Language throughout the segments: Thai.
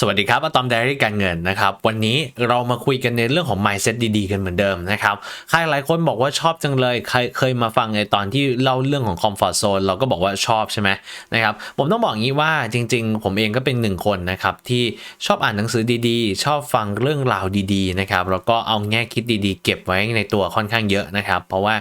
สวัสดีครับอะตอมไดอารี่การเงินนะครับ วันนี้เรามาคุยกันในเรื่องของ mindset ดีๆ กันเหมือนเดิมนะครับใครหลายคนบอกว่าชอบจังเลยใครเคยมาฟังในตอนที่เล่าเรื่องของ comfort zone เราก็บอกว่าชอบใช่ไหมนะครับ ผมต้องบอกงี้ว่าจริง ๆ ผมเองก็เป็นหนึ่งคนนะครับ ที่ชอบอ่านหนังสือดีๆ ชอบฟังเรื่องราวดีๆนะครับแล้วก็เอาแง่คิดดีๆ เก็บไว้ในตัวค่อนข้างเยอะนะครับ เพราะว่า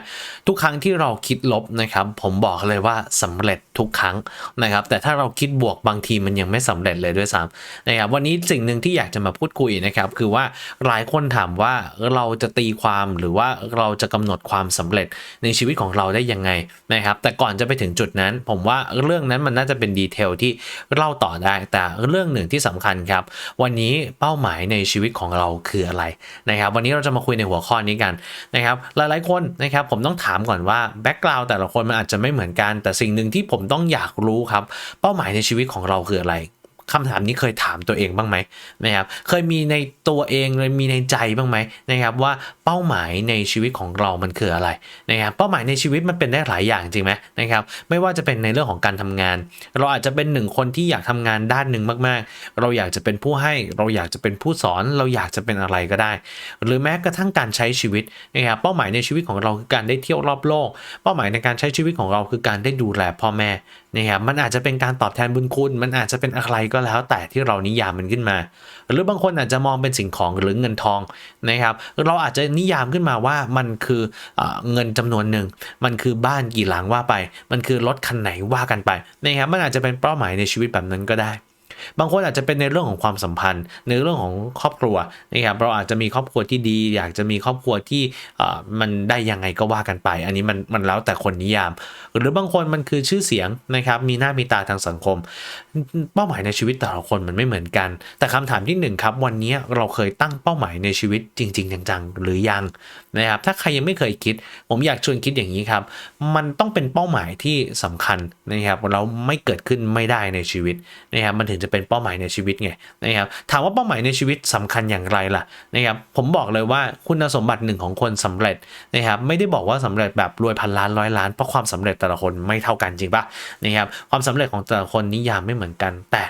ทุกครั้งที่เราคิดลบนะครับ ผมบอกเลยว่าสำเร็จทุกครั้งนะครับ แต่ถ้าเราคิดบวกบางทีมันยังไม่สำเร็จเลยด้วยซ้ำนะครับวันนี้สิ่งหนึ่งที่อยากจะมาพูดคุยนะครับคือว่าหลายคนถามว่าเราจะตีความหรือว่าเราจะกำหนดความสำเร็จในชีวิตของเราได้ยังไงนะครับแต่ก่อนจะไปถึงจุดนั้น ผมว่าเรื่องนั้นมันน่าจะเป็นดีเทลที่เล่าต่อได้ แต่เรื่องหนึ่งที่สำคัญครับ วันนี้เป้าหมายในชีวิตของเราคืออะไรนะครับวันนี้เราจะมาคุยในหัวข้อนี้กันนะครับหลายๆคนนะครับผมต้องถามก่อนว่าแบ็กกราวด์แต่ละคนมันอาจจะไม่เหมือนกัน แต่สิ่งหนึ่งที่ผมต้องอยากรู้ครับเป้าหมายในชีวิตของเราคืออะไร คำถามนี้เคยถามตัวเองบ้างไหมนะครับเคยมีในตัวเองเลยมีในใจบ้างไหมนะครับว่าเป้าหมายในชีวิตของเรามันคืออะไรนะครับเป้าหมายในชีวิตมันเป็นได้หลายอย่างจริงไหมนะครับไม่ว่าจะเป็นในเรื่องของการทำงาน เราอาจจะเป็นหนึ่งคนที่อยากทำงานด้านหนึ่งมากๆ เราอยากจะเป็นผู้ให้เราอยากจะเป็นผู้สอนเราอยากจะเป็นอะไรก็ได้ หรือแม้กระทั่งการใช้ชีวิตนะครับเป้าหมายในชีวิตของเราคือการได้เที่ยวรอบโลก เป้าหมายในการใช้ชีวิตของเราคือการได้ดูแลพ่อแม่นะครับมันอาจจะเป็นการตอบแทนบุญคุณ มันอาจจะเป็นอะไรก็แล้ว แต่ที่เรานิยามมันขึ้นมา หรือบางคนอาจจะมองเป็นสิ่งของหรือเงินทองนะครับ เราอาจจะนิยามขึ้นมาว่ามันคือเอเงินจำนวนหนึ่ง มันคือบ้านกี่หลังว่าไป มันคือรถคันไหนว่ากันไปนะครับมันอาจจะเป็นเป้าหมายในชีวิตแบบนั้นก็ได้ บางคนอาจจะเป็นในเรื่องของความสัมพันธ์ ในเรื่องของครอบครัวนะครับเราอาจจะมีครอบครัวที่ดี อยากจะมีครอบครัวที่มันได้ยังไงก็ว่ากันไป อันนี้มันมันแล้วแต่คนนิยาม หรือบางคนมันคือชื่อเสียงนะครับมีหน้ามีตาทางสังคม เป้าหมายในชีวิตแต่ละคนมันไม่เหมือนกัน แต่คำถามที่หนึ่งครับ วันนี้เราเคยตั้งเป้าหมายในชีวิตจริง ๆ จังๆ หรือยังนะครับถ้าใครยังไม่เคยคิด ผมอยากชวนคิดอย่างนี้ครับ มันต้องเป็นเป้าหมายที่สำคัญนะครับเราไม่เกิดขึ้นไม่ได้ในชีวิตนะครับมันถึงจะเป็นเป้าหมายในชีวิตไงนะครับถามว่าเป้าหมายในชีวิตสำคัญอย่างไรล่ะนะครับผมบอกเลยว่าคุณสมบัติหนึ่งของคนสำเร็จนะครับไม่ได้บอกว่าสำเร็จแบบรวยพันล้านร้อยล้านเพราะความสำเร็จแต่ละคนไม่เท่ากันจริงปะนะครับความสำเร็จของแต่ละคนนิยามไม่เหมือนกัน แต่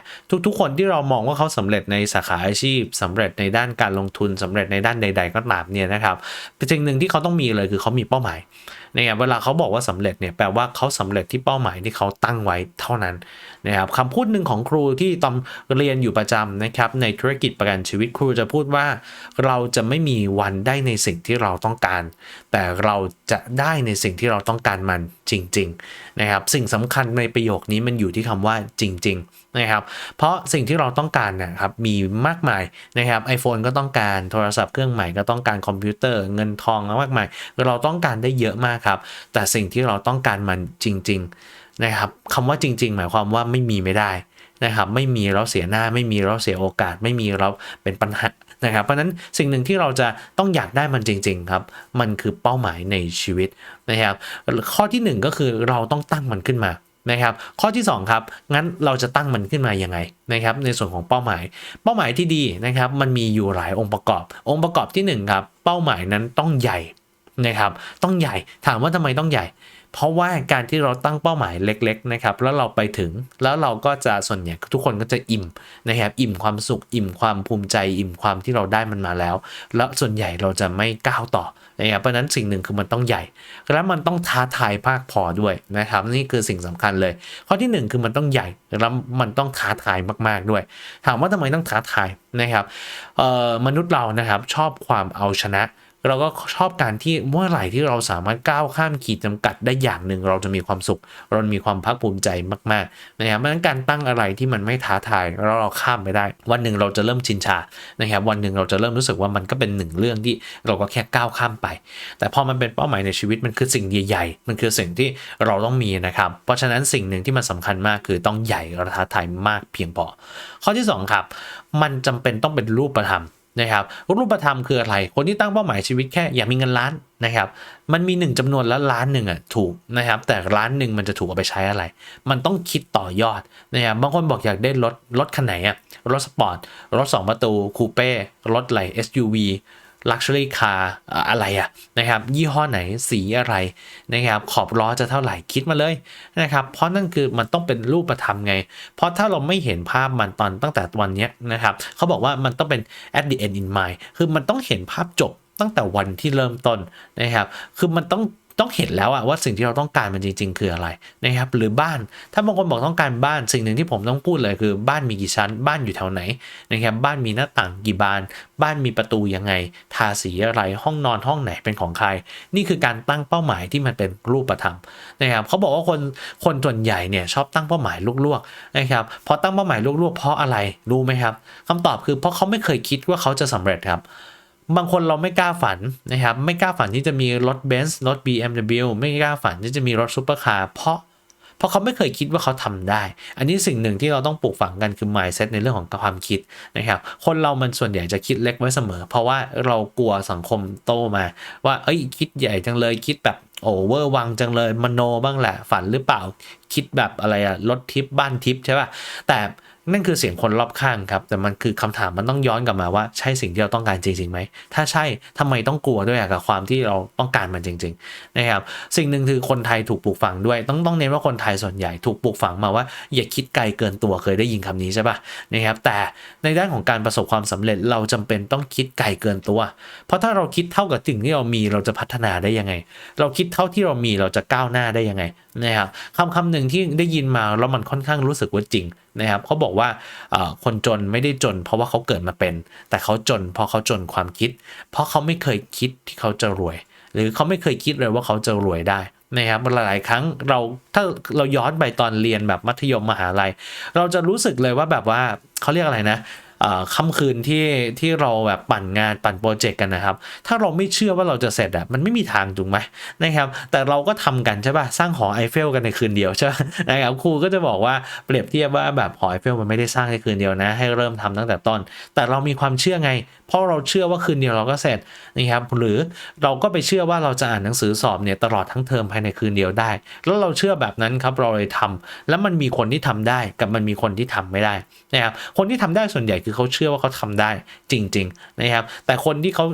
ทุกๆ คนที่เรามองว่าเขาสำเร็จในสาขาอาชีพสำเร็จในด้านการลงทุนสำเร็จในด้านใด ๆ ก็ตามเนี่ยนะครับสิ่งหนึ่งที่เขาต้องมีเลยคือเขามีเป้าหมาย นะครับเวลาเขาบอกว่าสำเร็จเนี่ยแปลว่าเขาสำเร็จที่เป้าหมายที่เขาตั้งไว้เท่านั้นนะครับคำพูดหนึ่งของครูที่ตอมเรียนอยู่ประจำนะครับในธุรกิจประกันชีวิตครูจะพูดว่า เราจะไม่มีวันได้ในสิ่งที่เราต้องการ แต่เราจะได้ในสิ่งที่เราต้องการมัน จริง ๆ นะครับ สิ่งสำคัญในประโยคนี้มันอยู่ที่คำว่าจริง ๆ นะครับ เพราะสิ่งที่เราต้องการนะครับมีมากมายนะครับ iPhone ก็ต้องการโทรศัพท์เครื่องใหม่ก็ต้องการคอมพิวเตอร์เงินทองมากมายเราต้องการได้เยอะมากครับ แต่สิ่งที่เราต้องการมันจริง ๆ นะครับคำว่าจริง ๆ หมายความว่าไม่มีไม่ได้นะครับ ไม่มีเราเสียหน้าไม่มีเราเสียโอกาส ไม่มีเราเป็นปัญหา นะครับ เพราะนั้นสิ่งหนึ่งที่เราจะต้องอยากได้มันจริง ๆ ครับ มันคือเป้าหมายในชีวิตนะครับ ข้อที่หนึ่งก็คือเราต้องตั้งมันขึ้นมานะครับ ข้อที่สองครับ งั้นเราจะตั้งมันขึ้นมายังไงนะครับ ในส่วนของเป้าหมาย เป้าหมายที่ดีนะครับ มันมีอยู่หลายองค์ประกอบ องค์ประกอบที่หนึ่งครับ เป้าหมายนั้นต้องใหญ่ นะครับ ต้องใหญ่ถามว่าทำไมต้องใหญ่ เพราะว่าการที่เราตั้งเป้าหมายเล็ก ๆ นะครับ แล้วเราไปถึงแล้วเราก็จะส่วนใหญ่ทุกคนก็จะอิ่มนะครับ อิ่มความสุข อิ่มความภูมิใจ อิ่มความที่เราได้มันมาแล้ว แล้วส่วนใหญ่เราจะไม่ก้าวต่อนะครับเพราะนั้นสิ่งหนึ่งคือมันต้องใหญ่ และมันต้องท้าทายมากพอด้วยนะครับ นี่คือสิ่งสำคัญเลย ข้อที่หนึ่งคือมันต้องใหญ่แล้วมันต้องท้าทายมากๆด้วย ถามว่าทำไมต้องท้าทายนะครับมนุษย์เรานะครับชอบความเอาชนะ เราก็ชอบการที่เมื่อไหร่ที่เราสามารถก้าวข้ามขีดจำกัดได้อย่างหนึ่ง เราจะมีความสุข เรามีความภาคภูมิใจมากๆนะครับเพราะฉะนั้นการตั้งอะไรที่มันไม่ท้าทายแล้วเราข้ามไปได้ วันหนึ่งเราจะเริ่มชินชานะครับวันหนึ่งเราจะเริ่มรู้สึกว่ามันก็เป็นหนึ่งเรื่องที่เราก็แค่ก้าวข้ามไป แต่พอมันเป็นเป้าหมายในชีวิตมันคือสิ่งใหญ่ๆมันคือสิ่งที่เราต้องมีนะครับเพราะฉะนั้นสิ่งหนึ่งที่มันสำคัญมากคือต้องใหญ่และท้าทายมากเพียงพอข้อที่สองครับ มันจำเป็นต้องเป็นรูปธรรม นะครับรูปธรรมคืออะไร คนที่ตั้งเป้าหมายชีวิตแค่อยากมีเงินล้านนะครับ มันมีหนึ่งจำนวนแล้วล้านหนึ่งอะถูกนะครับ แต่ล้านหนึ่งมันจะถูกเอาไปใช้อะไร มันต้องคิดต่อยอดนะครับบางคนบอกอยากได้รถรถคันไหนอะรถสปอร์ตรถ 2 ประตูคูเป้รถไหล SUV luxury car เอ่ออะไรอะนะครับยี่ห้อไหนสีอะไรนะครับขอบล้อจะเท่าไหร่คิดมาเลยนะครับเพราะนั่นคือมันต้องเป็นรูปธรรมไง เพราะถ้าเราไม่เห็นภาพมันตอนตั้งแต่วันนี้นะครับเขาบอกว่ามันต้องเป็น at the end in mind คือมันต้องเห็นภาพจบตั้งแต่วันที่เริ่มต้นนะครับคือมันต้อง ต้องเห็นแล้วอะว่าสิ่งที่เราต้องการมันจริง ๆ คืออะไรนะครับหรือบ้าน ถ้าบางคนบอกต้องการบ้านสิ่งหนึ่งที่ผมต้องพูดเลยคือบ้านมีกี่ชั้น บ้านอยู่แถวไหนนะครับบ้านมีหน้าต่างกี่บาน บ้านมีประตูยังไง ทาสีอะไรห้องนอนห้องไหนเป็นของใคร นี่คือการตั้งเป้าหมายที่มันเป็นรูปธรรมนะครับเขาบอกว่าคนคนส่วนใหญ่เนี่ยชอบตั้งเป้าหมายลวกๆนะครับพอตั้งเป้าหมายลวกๆ เพราะอะไรรู้ไหมครับคำตอบคือเพราะเขาไม่เคยคิดว่าเขาจะสำเร็จครับ บางคนเราไม่กล้าฝันนะครับ ไม่กล้าฝันที่จะมีรถเบนซ์รถ BMW ไม่กล้าฝันที่จะมีรถซูเปอร์คาร์เพราะเพราะเขาไม่เคยคิดว่าเขาทำได้ อันนี้สิ่งหนึ่งที่เราต้องปลูกฝังกันคือ mindset ในเรื่องของความคิดนะครับ คนเรามันส่วนใหญ่จะคิดเล็กไว้เสมอ เพราะว่าเรากลัวสังคมโตมา ว่า เอ้ย คิดใหญ่จังเลย คิดแบบโอเวอร์วังจังเลย มโนบ้างแหละ ฝันหรือเปล่า คิดแบบอะไรอะรถทิปบ้านทิปใช่ป่ะ แต่ นั่นคือเสียงคนรอบข้างครับ แต่มันคือคำถามมันต้องย้อนกลับมาว่าใช่สิ่งที่เราต้องการจริงๆไหม ถ้าใช่ทำไมต้องกลัวด้วยกับความที่เราต้องการมันจริง ๆ นะครับ สิ่งหนึ่งคือคนไทยถูกปลูกฝังด้วย ต้องต้องเน้นว่าคนไทยส่วนใหญ่ถูกปลูกฝังมาว่าอย่าคิดไกลเกินตัวเคยได้ยินคำนี้ใช่ปะนะครับ แต่ในด้านของการประสบความสำเร็จเราจำเป็นต้องคิดไกลเกินตัว เพราะถ้าเราคิดเท่ากับสิ่งที่เรามีเราจะพัฒนาได้ยังไง เราคิดเท่าที่เรามีเราจะก้าวหน้าได้ยังไง นะครับคำคำหนึ่งที่ได้ยินมาแล้วมันค่อนข้างรู้สึกว่าจริงนะครับเขาบอกว่าคนจนไม่ได้จน เพราะว่าเขาเกิดมาเป็น แต่เขาจนเพราะเขาจนความคิด เพราะเขาไม่เคยคิดที่เขาจะรวย หรือเขาไม่เคยคิดเลยว่าเขาจะรวยได้นะครับหลายๆครั้งเราถ้าเราย้อนไปตอนเรียนแบบมัธยมมหาลัย เราจะรู้สึกเลยว่าแบบว่าเขาเรียกอะไรนะ ค่ำคืนที่ที่เราแบบปั่นงานปั่นโปรเจกต์กันนะครับ ถ้าเราไม่เชื่อว่าเราจะเสร็จอะมันไม่มีทางถูกไหมนะครับ แต่เราก็ทำกันใช่ป่ะสร้างหอไอเฟลกันในคืนเดียวใช่ไหมนะครับครูก็จะบอกว่าเปรียบเทียบว่าแบบหอไอเฟลมันไม่ได้สร้างในคืนเดียวนะ ให้เริ่มทำตั้งแต่ต้น แต่เรามีความเชื่อไง เพราะเราเชื่อว่าคืนเดียวเราก็เสร็จนะครับหรือเราก็ไปเชื่อว่าเราจะอ่านหนังสือสอบเนี่ยตลอดทั้งเทอมภายในคืนเดียวได้ แล้วเราเชื่อแบบนั้นครับเราเลยทำแล้วมันมีคนที่ทำได้กับมันมีคนที่ทำไม่ได้นะครับคนที่ทำได้ส่วนใหญ่คือเขาเชื่อว่าเขาทำได้จริง ๆ นะครับ แต่คนที่เขา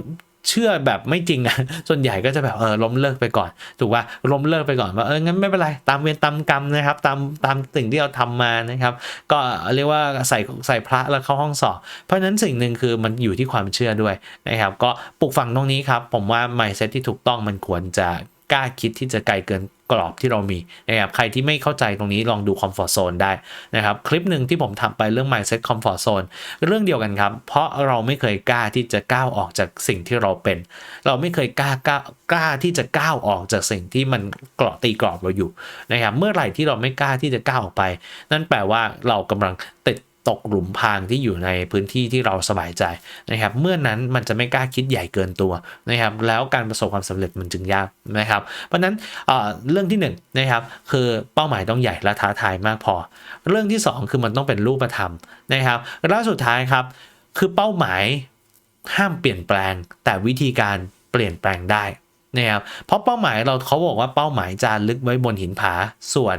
เชื่อแบบไม่จริงอะ ส่วนใหญ่ก็จะแบบเออล้มเลิกไปก่อน ถูกป่ะล้มเลิกไปก่อนว่าเอองั้นไม่เป็นไร ตามเวรตามกรรมนะครับ ตามตามสิ่งที่เราทำมานะครับ ก็เรียกว่าใส่ใส่พระแล้วเข้าห้องสอบ เพราะฉะนั้นสิ่งหนึ่งคือมันอยู่ที่ความเชื่อด้วยนะครับ ก็ปลูกฝังตรงนี้ครับ ผมว่า mindset ที่ถูกต้องมันควรจะกล้าคิดที่จะไกลเกิน กรอบที่เรามีนะครับใครที่ไม่เข้าใจตรงนี้ลองดู comfort zone ได้นะครับคลิปหนึ่งที่ผมทำไปเรื่อง mindset comfort zone เรื่องเดียวกันครับ เพราะเราไม่เคยกล้าที่จะก้าวออกจากสิ่งที่เราเป็น เราไม่เคยกล้ากล้ากล้าที่จะก้าวออกจากสิ่งที่มันเกราะตีกรอบเราอยู่นะครับเมื่อไหร่ที่เราไม่กล้าที่จะก้าวออกไป นั่นแปลว่าเรากำลังติด ตกหลุมพรางที่อยู่ในพื้นที่ที่เราสบายใจนะครับ เมื่อนั้นมันจะไม่กล้าคิดใหญ่เกินตัวนะครับ แล้วการประสบความสำเร็จมันจึงยากนะครับ เพราะนั้นเเรื่องที่หนึ่งนะครับคือเป้าหมายต้องใหญ่และท้าทายมากพอ เรื่องที่สองคือมันต้องเป็นรูปธรรมนะครับแล้วสุดท้ายครับคือเป้าหมายห้ามเปลี่ยนแปลง แต่วิธีการเปลี่ยนแปลงได้ นะครับเพราะเป้าหมายเราเขาบอกว่าเป้าหมายจารึกไว้บนหินผา ส่วน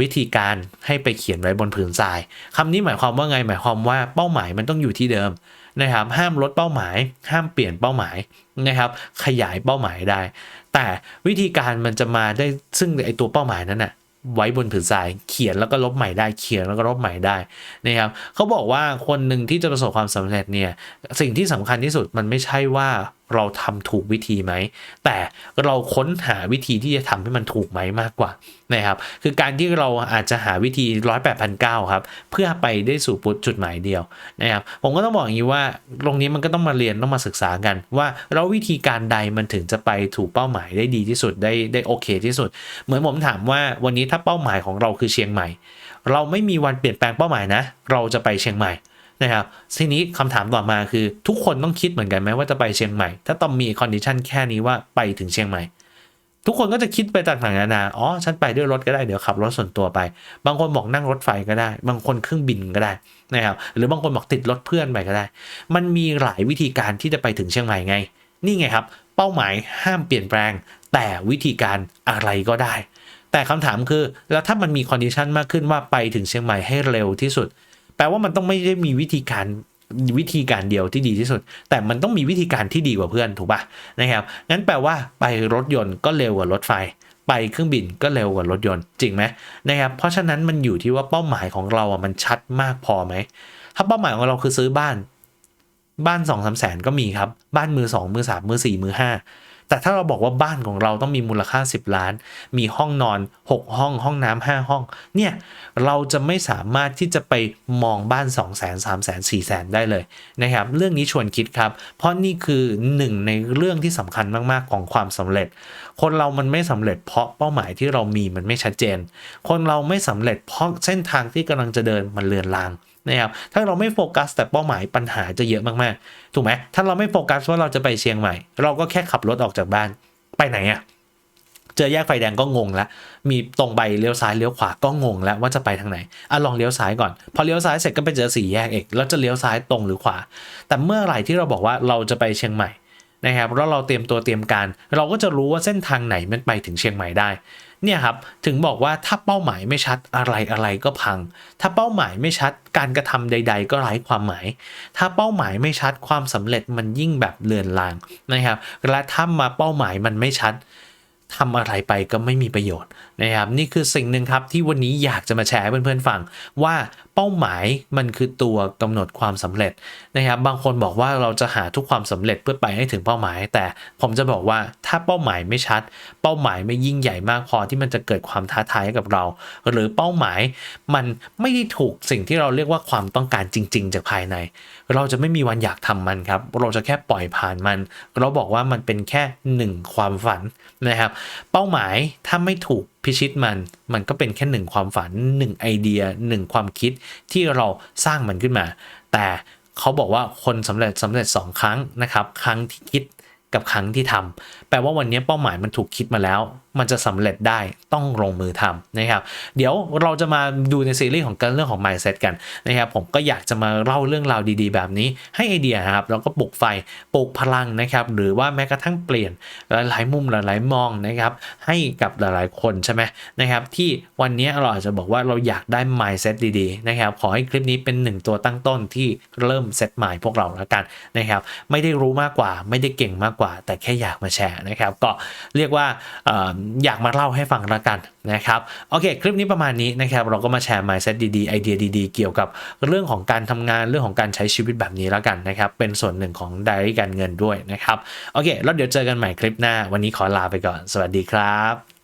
วิธีการให้ไปเขียนไว้บนผืนทรายคำนี้หมายความว่าไงหมายความว่าเป้าหมายมันต้องอยู่ที่เดิมนะครับห้ามลดเป้าหมาย ห้ามเปลี่ยนเป้าหมายนะครับ ขยายเป้าหมายได้ แต่วิธีการมันจะมาได้ซึ่งไอตัวเป้าหมายนั้นน่ะไว้บนผืนทรายเขียนแล้วก็ลบใหม่ได้เขียนแล้วก็ลบใหม่ได้นะครับเขาบอกว่าคนหนึ่งที่จะประสบความสำเร็จเนี่ยสิ่งที่สำคัญที่สุดมันไม่ใช่ว่าเราทำถูกวิธีไหม แต่เราค้นหาวิธีที่จะทำให้มันถูกไหมมากกว่านะครับ คือการที่เราอาจจะหาวิธีร้อยแปดพันเก้าครับ เพื่อไปได้สู่จุดหมายเดียวนะครับ ผมก็ต้องบอกอย่างนี้ว่า ตรงนี้มันก็ต้องมาเรียนต้องมาศึกษากัน ว่าเราวิธีการใดมันถึงจะไปถูกเป้าหมายได้ดีที่สุดได้ได้โอเคที่สุด เหมือนผมถามว่าวันนี้ถ้าเป้าหมายของเราคือเชียงใหม่ เราไม่มีวันเปลี่ยนแปลงเป้าหมายนะ เราจะไปเชียงใหม่ นะครับทีนี้คำถามต่อมาคือทุกคนต้องคิดเหมือนกันไหมว่าจะไปเชียงใหม่ ถ้าต้องมีคอนดิชันแค่นี้ว่าไปถึงเชียงใหม่ ทุกคนก็จะคิดไปต่างๆนานาอ๋อฉันไปด้วยรถก็ได้เดี๋ยวขับรถส่วนตัวไป บางคนบอกนั่งรถไฟก็ได้ บางคนเครื่องบินก็ได้นะครับหรือบางคนบอกติดรถเพื่อนไปก็ได้ มันมีหลายวิธีการที่จะไปถึงเชียงใหม่ไง นี่ไงครับ เป้าหมายห้ามเปลี่ยนแปลง แต่วิธีการอะไรก็ได้แต่คำถามคือ แล้วถ้ามันมีคอนดิชันมากขึ้นว่าไปถึงเชียงใหม่ให้เร็วที่สุด แปลว่ามันต้องไม่ได้มีวิธีการวิธีการเดียวที่ดีที่สุด แต่มันต้องมีวิธีการที่ดีกว่าเพื่อนถูกปะนะครับงั้นแปลว่าไปรถยนต์ก็เร็วกว่ารถไฟ ไปเครื่องบินก็เร็วกว่ารถยนต์จริงไหมนะครับเพราะฉะนั้นมันอยู่ที่ว่าเป้าหมายของเราอะมันชัดมากพอไหมถ้าเป้าหมายของเราคือซื้อบ้าน บ้านสองสามแสนก็มีครับ บ้านมือสองมือสามมือสี่มือห้า แต่ถ้าเราบอกว่าบ้านของเราต้องมีมูลค่า 10 ล้าน มีห้องนอน 6 ห้อง ห้องน้ำ5ห้อง เนี่ย เราจะไม่สามารถที่จะไปมองบ้าน 2 0 0 0 0 0 3 0 0 0 0 4 0 0 0 ได้เลยนะครับ เรื่องนี้ชวนคิดครับ เพราะนี่คือหนึ่งในเรื่องที่สำคัญมาก ๆ ของความสำเร็จ คนเรามันไม่สำเร็จเพราะเป้าหมายที่เรามีมันไม่ชัดเจน คนเราไม่สำเร็จเพราะเส้นทางที่กำลังจะเดินมันเลือนลาง นะครับถ้าเราไม่โฟกัสแต่เป้าหมายปัญหาจะเยอะมากๆถูกไหมถ้าเราไม่โฟกัสว่าเราจะไปเชียงใหม่ เราก็แค่ขับรถออกจากบ้านไปไหนอะเจอแยกไฟแดงก็งงแล้วมีตรงไปเลี้ยวซ้ายเลี้ยวขวาก็งงแล้วว่าจะไปทางไหนอะลองเลี้ยวซ้ายก่อน พอเลี้ยวซ้ายเสร็จก็ไปเจอสี่แยกเอกแล้วจะเลี้ยวซ้ายตรงหรือขวา แต่เมื่อไหร่ที่เราบอกว่าเราจะไปเชียงใหม่ นะครับแล้วเราเตรียมตัวเตรียมการ เราก็จะรู้ว่าเส้นทางไหนมันไปถึงเชียงใหม่ได้เนี่ยครับถึงบอกว่าถ้าเป้าหมายไม่ชัดอะไรอะไรก็พัง ถ้าเป้าหมายไม่ชัดการกระทำใด ๆ ก็ไร้ความหมาย ถ้าเป้าหมายไม่ชัดความสำเร็จมันยิ่งแบบเลือนลางนะครับและถ้ามาเป้าหมายมันไม่ชัดทำอะไรไปก็ไม่มีประโยชน์นะครับนี่คือสิ่งหนึ่งครับที่วันนี้อยากจะมาแชร์ให้เพื่อนๆฟัง ว่าเป้าหมายมันคือตัวกำหนดความสำเร็จนะครับบางคนบอกว่าเราจะหาทุกความสำเร็จเพื่อไปให้ถึงเป้าหมาย แต่ผมจะบอกว่าถ้าเป้าหมายไม่ชัด เป้าหมายไม่ยิ่งใหญ่มากพอที่มันจะเกิดความท้าทายกับเรา หรือเป้าหมายมันไม่ได้ถูกสิ่งที่เราเรียกว่าความต้องการจริง ๆ จากภายใน เราจะไม่มีวันอยากทำมันครับเราจะแค่ปล่อยผ่านมัน เราบอกว่ามันเป็นแค่หนึ่งความฝันนะครับ เป้าหมายถ้าไม่ถูก พิชิตมันมันก็เป็นแค่หนึ่งความฝันหนึ่งไอเดียหนึ่งความคิดที่เราสร้างมันขึ้นมา แต่เขาบอกว่าคนสำเร็จสำเร็จสองครั้งนะครับ ครั้งที่คิดกับครั้งที่ทำแปลว่าวันนี้เป้าหมายมันถูกคิดมาแล้ว มันจะสำเร็จได้ต้องลงมือทำนะครับ เดี๋ยวเราจะมาดูในซีรีส์ของการเรื่องของ mindset กันนะครับผมก็อยากจะมาเล่าเรื่องราวดีๆ แบบนี้ให้ไอเดียนะครับแล้วก็ปลุกไฟปลุกพลังนะครับ หรือว่าแม้กระทั่งเปลี่ยนหลายๆ มุมหลายๆ มองนะครับ ให้กับหลายๆ คนใช่ไหมนะครับ ที่วันนี้เราอาจจะบอกว่าเราอยากได้ mindset ดีๆนะครับ ขอให้คลิปนี้เป็นหนึ่งตัวตั้งต้นที่เริ่มเซตหมายพวกเราแล้วกันนะครับ ไม่ได้รู้มากกว่า ไม่ได้เก่งมากกว่า แต่แค่อยากมาแชร์นะครับ ก็เรียกว่าอยากมาเล่าให้ฟังแล้วกันนะครับโอเค คลิปนี้ประมาณนี้นะครับ เราก็มาแชร์ mindset ดีๆไอเดียดีๆ เกี่ยวกับเรื่องของการทำงานเรื่องของการใช้ชีวิตแบบนี้แล้วกันนะครับ เป็นส่วนหนึ่งของไดอารี่การเงินด้วยนะครับโอเค แล้วเดี๋ยวเจอกันใหม่คลิปหน้า วันนี้ขอลาไปก่อน สวัสดีครับ